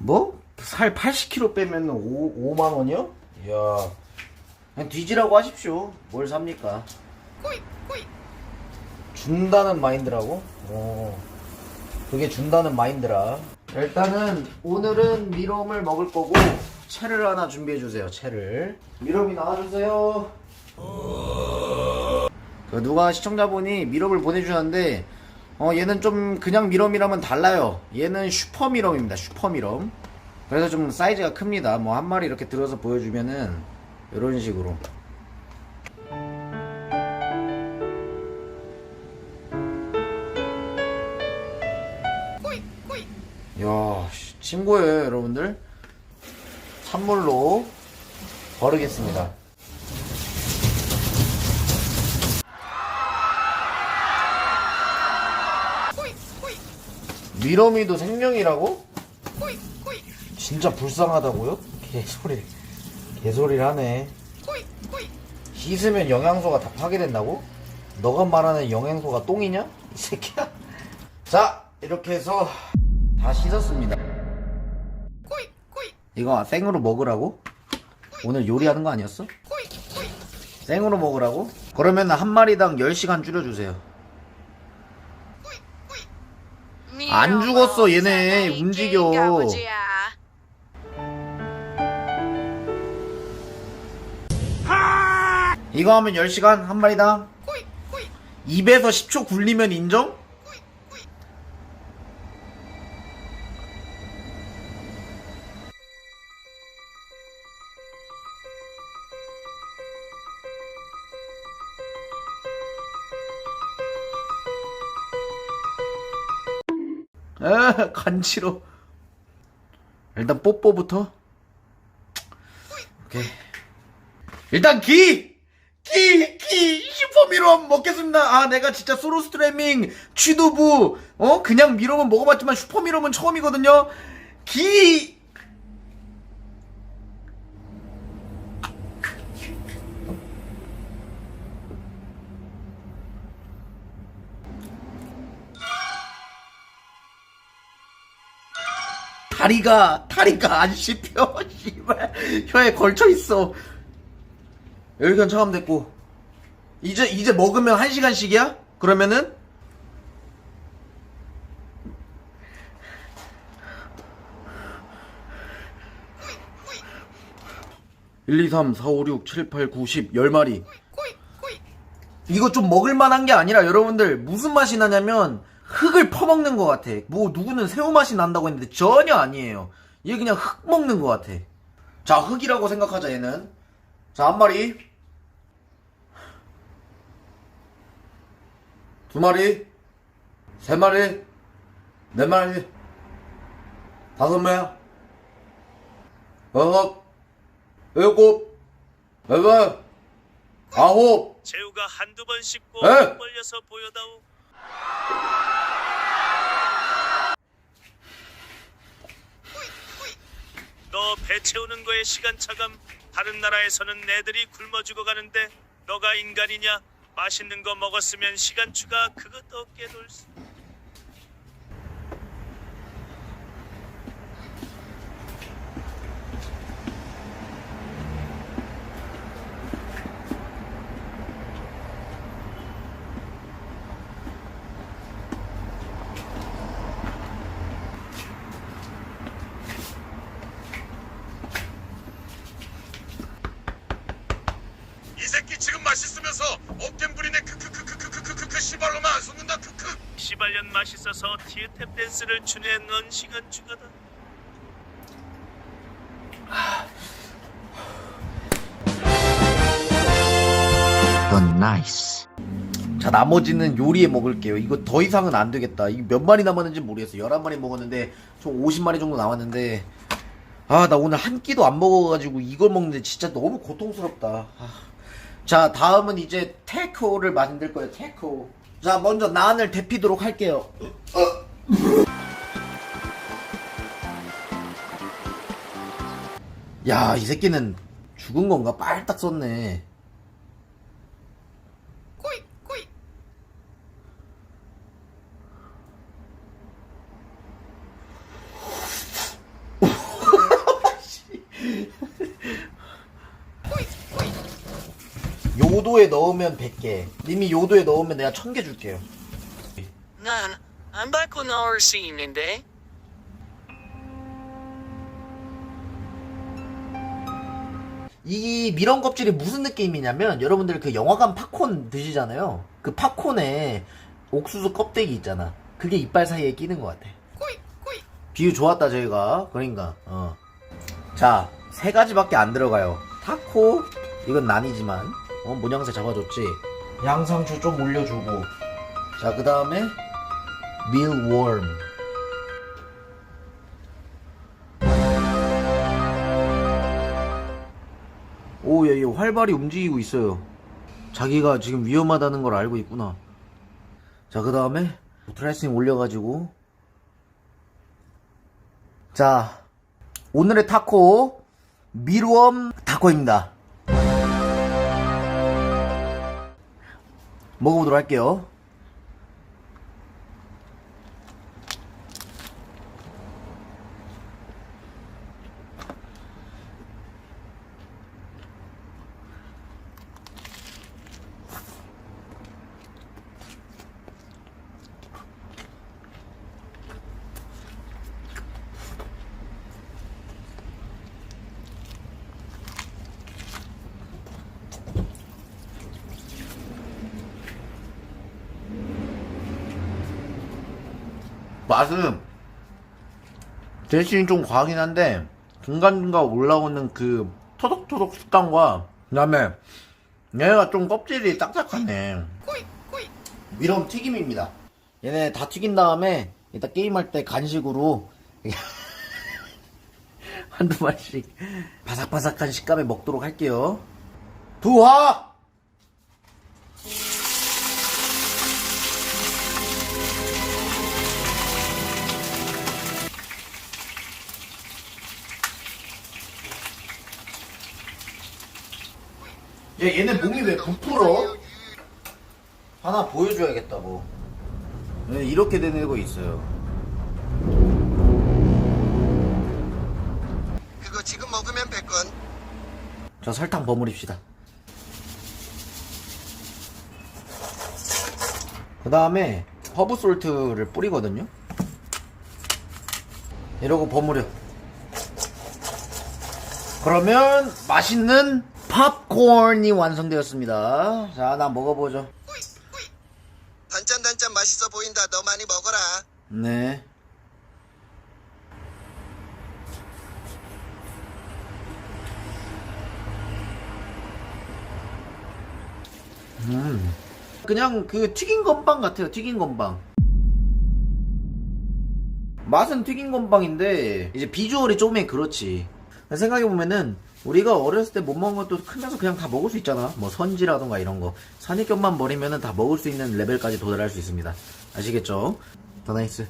뭐? 살 80kg 빼면 5, 5만 원이요? 이야. 그냥 뒤지라고 하십시오. 뭘 삽니까? 준다는 마인드라고? 오. 그게 준다는 마인드라. 일단은 오늘은 미롬을 먹을 거고 채를 하나 준비해 주세요. 채를. 미롬이 나와 주세요. 그 누가 시청자분이 미럼을 보내주셨는데 어 얘는 좀 그냥 미럼이라면 달라요. 얘는 슈퍼 미럼입니다. 슈퍼 미럼 그래서 좀 사이즈가 큽니다. 뭐 한 마리 이렇게 들어서 보여주면은 이런 식으로. 야 씨, 친구예요 여러분들. 찬물로 버르겠습니다 미러미도 생명이라고? 진짜 불쌍하다고요? 개소리 개소리를 하네 씻으면 영양소가 다 파괴된다고? 너가 말하는 영양소가 똥이냐? 이 새끼야 자 이렇게 해서 다 씻었습니다 이거 생으로 먹으라고? 오늘 요리하는 거 아니었어? 생으로 먹으라고? 그러면 한 마리당 10시간 줄여주세요 안 죽었어, 얘네. 움직여. 이거 하면 10시간 한 마리당 2에서 10초 굴리면 인정? 아, 간지러. 일단 뽀뽀부터. 오케이. 일단 기! 기! 기! 슈퍼미럼 먹겠습니다. 아, 내가 진짜 소로 스트래밍, 취두부, 어? 그냥 미럼은 먹어봤지만 슈퍼미럼은 처음이거든요. 기! 다리가, 다리가 안 씹혀. 씨발. 혀에 걸쳐 있어. 여기간 차감 됐고. 이제, 이제 먹으면 한 시간씩이야? 그러면은? 일, 이, 삼, 사, 오, 육, 칠, 팔, 구, 십, 열 마리. 이거 좀 먹을만한 게 아니라 여러분들 무슨 맛이 나냐면 흙을 퍼먹는 것 같아. 뭐 누구는 새우 맛이 난다고 했는데 전혀 아니에요. 얘 그냥 흙 먹는 것 같아. 자 흙이라고 생각하자 얘는. 자 한 마리, 두 마리, 세 마리, 네 마리, 다섯 마리, 여섯, 일곱, 여덟, 아홉. 재우가 한두 번 씹고 에? 벌려서 보여다오. 너 배 채우는 거에 시간 차감. 다른 나라에서는 애들이 굶어 죽어가는데 너가 인간이냐? 맛있는 거 먹었으면 시간 추가 그것도 깨돌 수. 이 새끼 지금 맛있으면서 억텐 부리네 크크크크크크크크 시발로만 안 속는다 크크. 시발년 맛있어서 티읕 댄스를 추네 넌 시간 추가다. 자 나머지는 요리에 먹을게요. 이거 더 이상은 안 되겠다. 이거 몇 마리 남았는지 모르겠어. 11마리 먹었는데 총 50마리 정도 남았는데. 아 나 오늘 한 끼도 안 먹어가지고 이걸 먹는데 진짜 너무 고통스럽다. 아. 자 다음은 이제 테코를 만들 거예요 테코 자 먼저 난을 데피도록 할게요. 야 이 새끼는 죽은 건가? 빨딱 썼네 요도에 넣으면 100개. 님이 요도에 넣으면 내가 1000개 줄게요. 난 안 받고 나올 수 있는데 이 미런 껍질이 무슨 느낌이냐면 여러분들 그 영화관 팝콘 드시잖아요. 그 팝콘에 옥수수 껍데기 있잖아. 그게 이빨 사이에 끼는 것 같아. 비유 좋았다 저희가. 그러니까 어. 자, 세 가지밖에 안 들어가요. 타코 이건 난이지만 어, 모양새 잡아줬지. 양상추 좀 올려주고. 자, 그 다음에 밀웜. 오, 야, 얘 활발히 움직이고 있어요. 자기가 지금 위험하다는 걸 알고 있구나. 자, 그 다음에 드레싱 올려가지고. 자, 오늘의 타코, 미루엄 타코입니다. 먹어보도록 할게요. 맛은 드레싱이 좀 과하긴 한데 중간중간 올라오는 그 토독토독 식감과 그다음에 얘가 좀 껍질이 딱딱하네. 미럼 튀김입니다. 얘네 다 튀긴 다음에 이따 게임할 때 간식으로 한두 마리씩 바삭바삭한 식감에 먹도록 할게요. 두화 얘 얘네 몸이 왜 부풀어? 하나 보여줘야겠다 뭐. 네, 이렇게 된 애가 있어요. 그거 지금 먹으면 100건. 자 설탕 버무립시다. 그 다음에 허브 솔트를 뿌리거든요. 이러고 버무려. 그러면 맛있는 팝콘이 완성되었습니다. 자, 나 먹어보죠. 단짠단짠 맛있어 보인다. 너 많이 먹어라. 네. 음. 그냥 그 튀긴 건빵 같아요. 튀긴 건빵. 맛은 튀긴 건빵인데 이제 비주얼이 조금 그렇지. 생각해 보면은 우리가 어렸을 때 못 먹은 것도 크면서 그냥 다 먹을 수 있잖아. 뭐 선지라던가 이런 거. 선입견만 버리면은 다 먹을 수 있는 레벨까지 도달할 수 있습니다. 아시겠죠? 더 나이스.